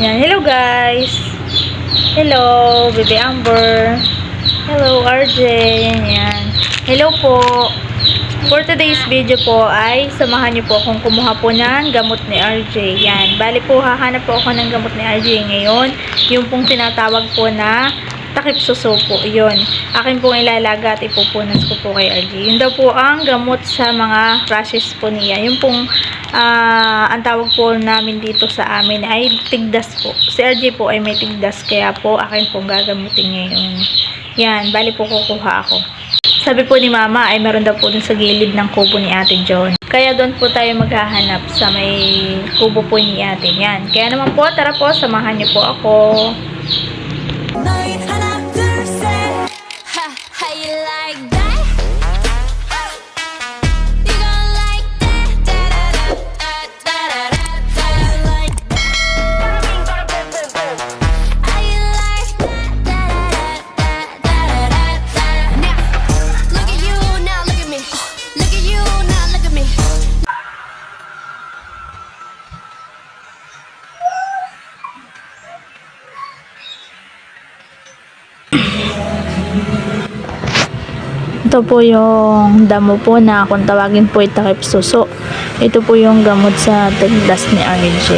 Yan. Hello guys. Hello, Baby Amber. Hello, RJ. Yan. Hello po. For today's video po ay samahan niyo po akong kumuha po ng gamot ni RJ. Yan. Bali po hahanap po ako ng gamot ni RJ ngayon. Yung pong tinatawag po na takip suso po. Yun. Akin pong ilalaga at ipupunas ko po kay RJ. Yun daw po ang gamot sa mga rashes po niya. Yung pong ah, ang tawag po namin dito sa amin ay tigdas po. Si RJ po ay may tigdas kaya po akin pong gagamutin ngayon. Yan. Bali po kukuha ako. Sabi po ni Mama ay meron daw po dun sa gilid ng kubo ni Ate John. Kaya doon po tayo maghahanap sa may kubo po ni Ate. Yan. Kaya naman po, tara po, samahan niyo po ako. Ito po yung damo po na kung tawagin po itakip suso. Ito po yung gamot sa tigdas ni RJ.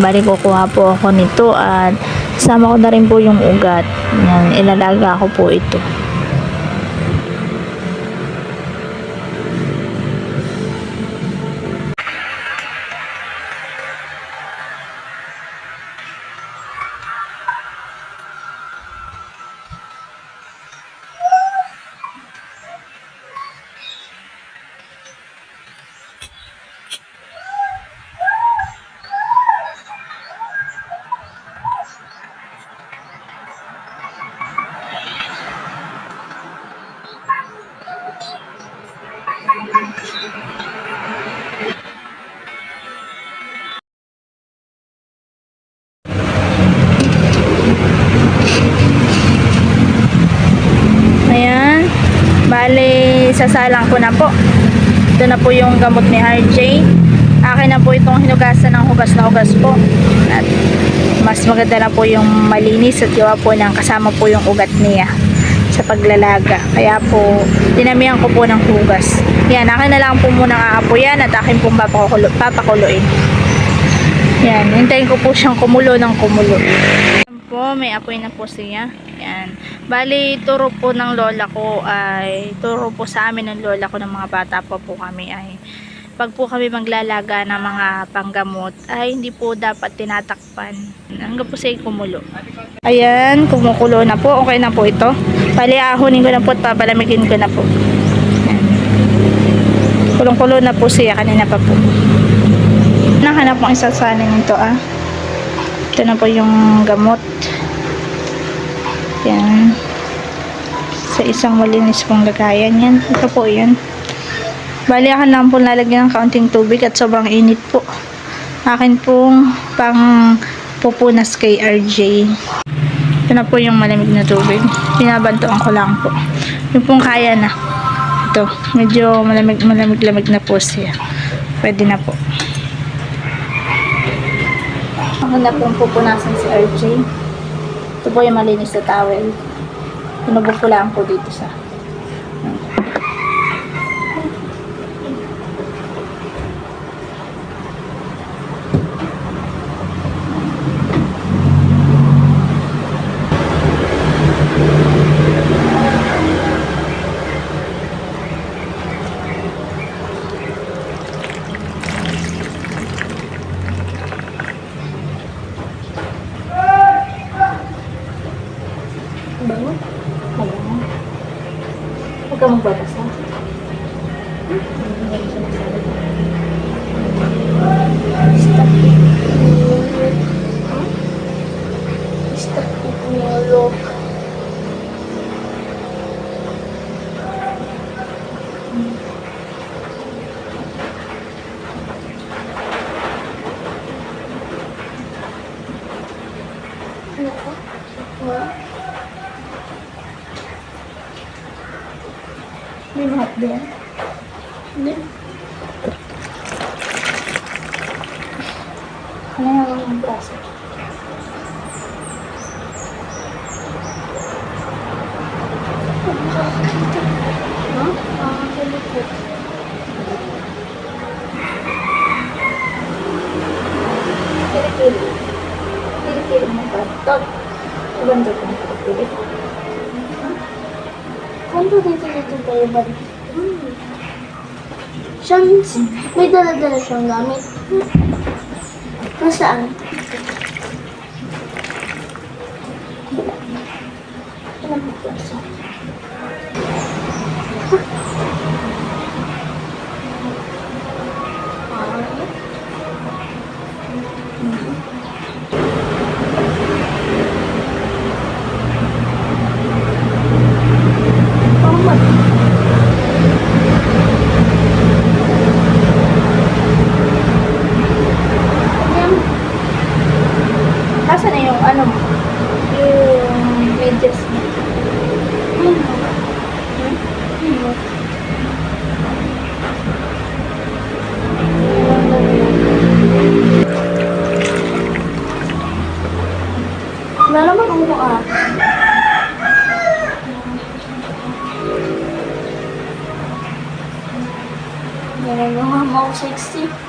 Bali kukuha po ako nito at sama ko na rin po yung ugat. Yan, ilalaga ko po ito. Bale, sasalang ko na po. Ito na po yung gamot ni RJ. Akin na po itong hinugasan ng hugas na hugas po. At mas maganda na po yung malinis at gawa po ng kasama po yung ugat niya sa paglalaga. Kaya po, dinamihan ko po ng hugas. Yan, akin na lang po muna aapoyan at akin pong papakulo, papakuluin. Yan, hintayin ko po siyang kumulo ng kumulo. Po, may apoy na po siya. Yan. Bali, turo po ng lola ko ay, turo po sa amin ng lola ko ng mga bata pa po kami ay, pag po kami maglalaga ng mga panggamot, ay hindi po dapat tinatakpan. Hanggang po siya kumulo. Ayan, kumukulo na po. Okay na po ito. Bali, ahonin ko na po at papalamigin ko na po. Yan. Kulong-kulo na po siya kanina pa po. Nahanap mo isa sa nito ah. Ito na po yung gamot. Yan. Sa isang malinis pong lagayan yan. Ito po yun. Bali, akin lang po lalagyan ng kaunting tubig at sobrang init po. Akin pong pang pupunas kay RJ. Ito na po yung malamig na tubig. Binabantuan ko lang po. Yung pong kaya na. Ito. Medyo malamig, malamig-lamig na po siya. Pwede na po. Ako na pong pupunasan si RJ. Ito po yung malinis na towel. Tinubog ko lang po dito sa mình học được. Kung dito dito tayo ba? Hmm. Siyang, may dala-dala siyang gamit. Nasaan? Alam mo po ano, yung medyas mo. Ano? Ano? Wala naman ulo ah. Meron yung mga 60.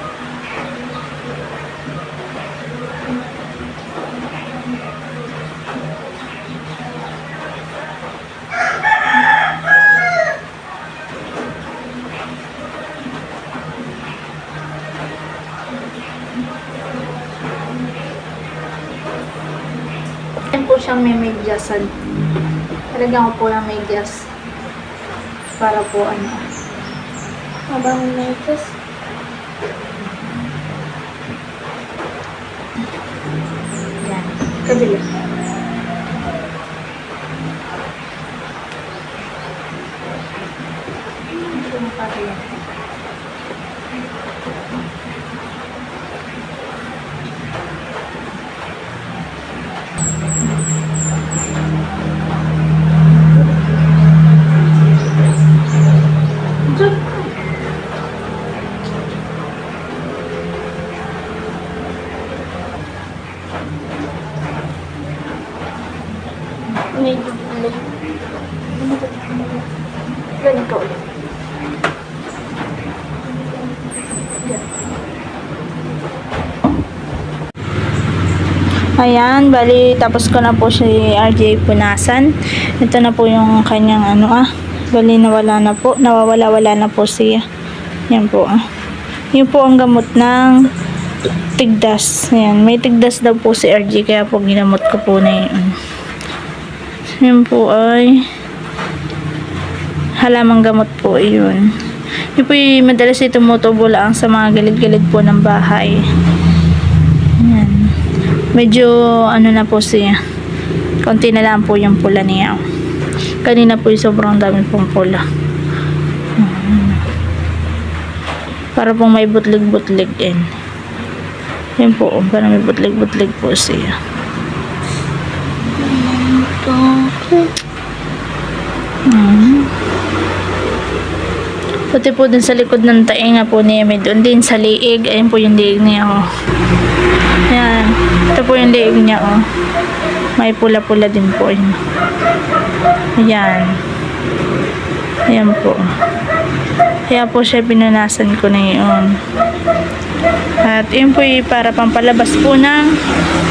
May medyasan. Talagyan ko po ng medyas. Para po ano. Habang metas. Yan. Kabila. Medyo ulit. Ganito ulit. Ayan, bali tapos ko na po si RJ punasan. Ito na po yung kanyang ano ah. Bali nawala na po, nawawala-wala na po siya. Yan po ah. Yun po ang gamot ng tigdas. Ayan, may tigdas daw po si RJ kaya po ginamot ko po na yun. Yan po ay halamang gamot po yun. Yun po yung madalas ito tumutubo lang sa mga gilid-gilid po ng bahay. Yan. Medyo ano na po siya. Konti na lang po yung pula niya. Kanina po yung sobrang dami pong pula. Para pong may butlig-butlig din. Yan po, para may butlig-butlig po siya. Mm. Pati po dun sa likod ng tainga po ni Emi, doon din sa liig, ayun po yung liig niya, oh. Yan. Ito po yung liig niya, oh. May pula-pula din po yun. Ayan. Ayan po. Kaya po siya pinunasan ko na yun. At yun po yung para pampalabas po ng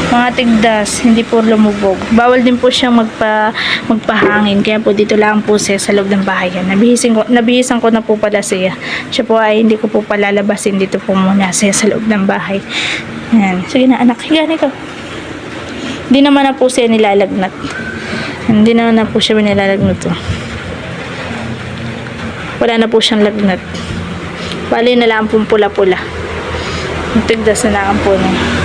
mga tigdas, hindi po lumubog. Bawal din po siyang magpa, magpahangin. Kaya po dito lang po siya sa loob ng bahay. Nabihisan ko, nabihisan ko na po pala siya. Siya po ay hindi ko po palalabasin dito po muna siya sa loob ng bahay. Yan. Sige na anak, higa ikaw. Hindi naman na po siya nilalagnat. Hindi naman na po siya nilalagnat. Oh. Wala na po siyang lagnat. Bali na lang pong pula-pula. Tigdas na lang po niya.